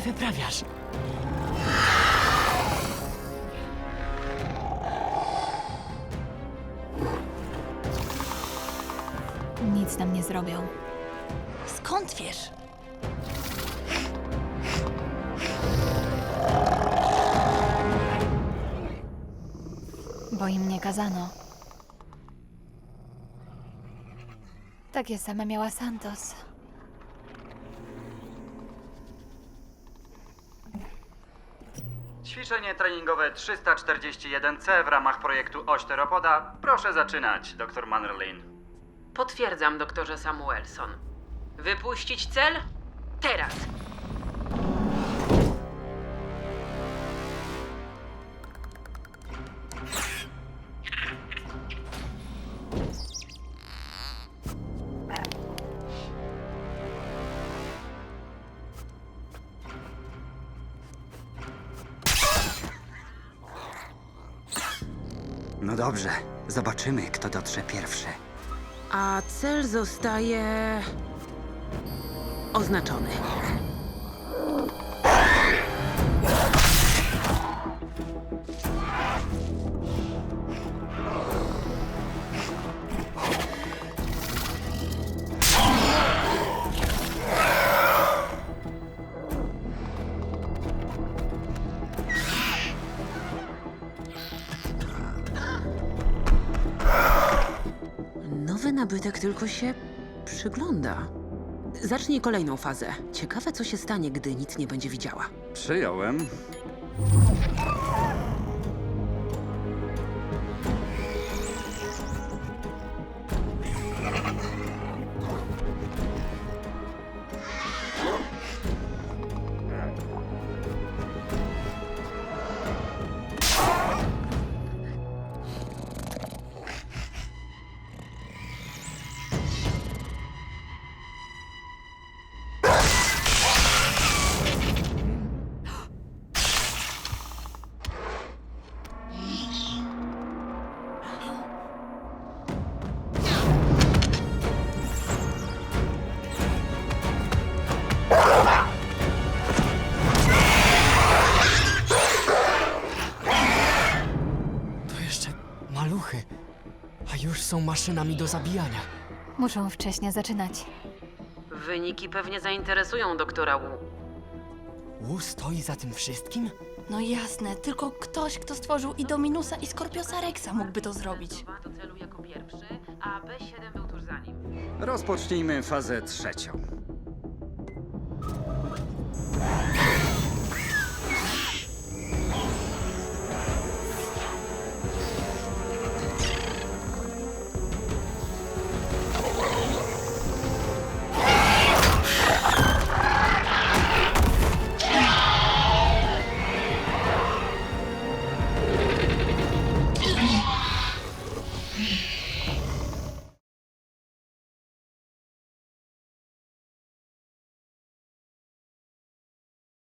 wyprawiasz? Nic nam nie zrobią. Skąd wiesz? Bo im nie kazano. Takie same miała Santos. Ćwiczenie treningowe 341C w ramach projektu Ośteropoda. Proszę zaczynać, dr Mannerlin. Potwierdzam, doktorze Samuelson. Wypuścić cel? Teraz! No dobrze, zobaczymy, kto dotrze pierwszy. A cel zostaje. oznaczony. Nowy nabytek tylko się przygląda. Zacznij kolejną fazę. Ciekawe, co się stanie, gdy nic nie będzie widziała. Przyjąłem. Maluchy, a już są maszynami do zabijania. Muszą wcześnie zaczynać. Wyniki pewnie zainteresują doktora Wu. Wu stoi za tym wszystkim? No jasne, tylko ktoś, kto stworzył i Dominusa i Skorpiosa Rexa mógłby to zrobić. Do celu jako pierwszy, a B7 był tuż za nim. Rozpocznijmy fazę trzecią.